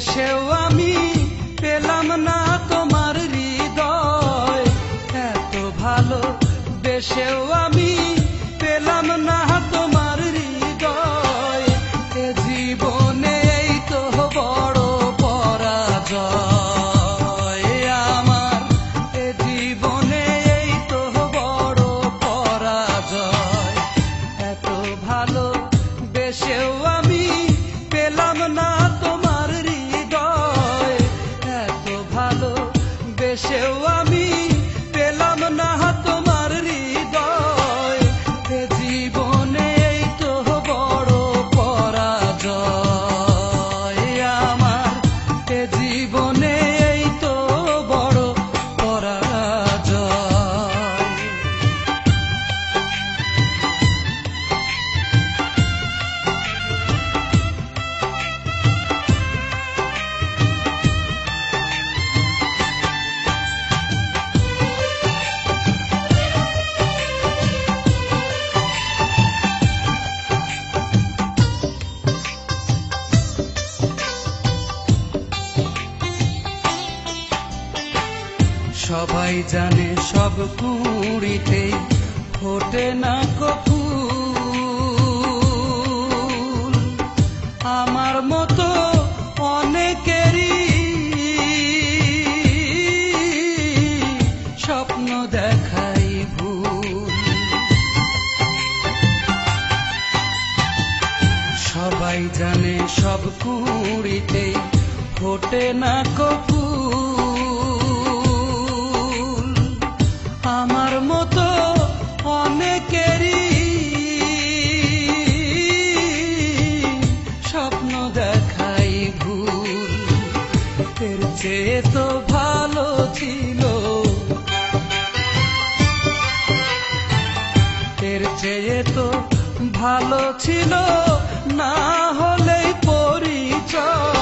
বেশেও আমি পেলাম না তোমার হৃদয়। এত ভালো বেশেও আমি বেশেও সবাই জানে সব কুড়িতে ফোটে না কপুল আমার মতো অনেকেরই স্বপ্ন দেখাই ভুল। সবাই জানে সব কুড়িতে ফোটে না কপুল ভালো ছিল না হলেই পরিচয়।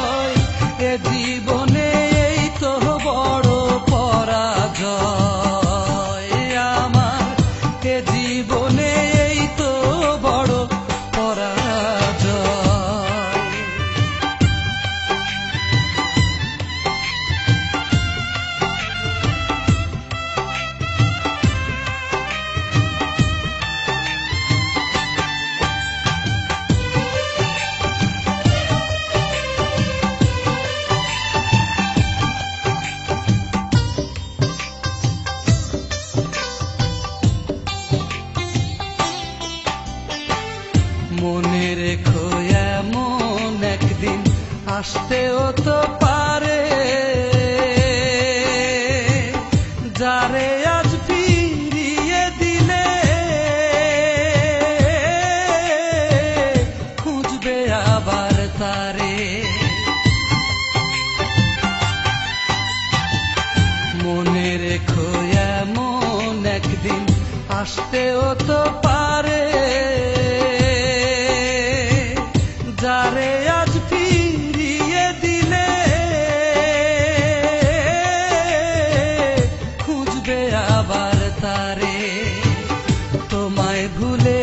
মনে রেখো এমন একদিন, আসতেও তো পারে। আজ দিলে, খুঁজবে আবার তারে। মনে একদিন, আসতেও তো যারে আজ ফিরিয়ে দিলে। খুঁজবে আবার তারে। তোমায় ভুলে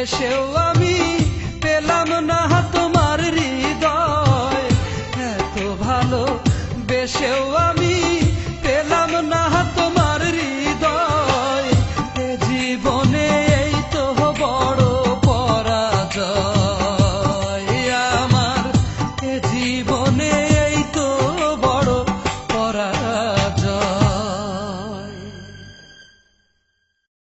এসেও আমি পেলাম না তোমার হৃদয়। এত ভালো বেশেও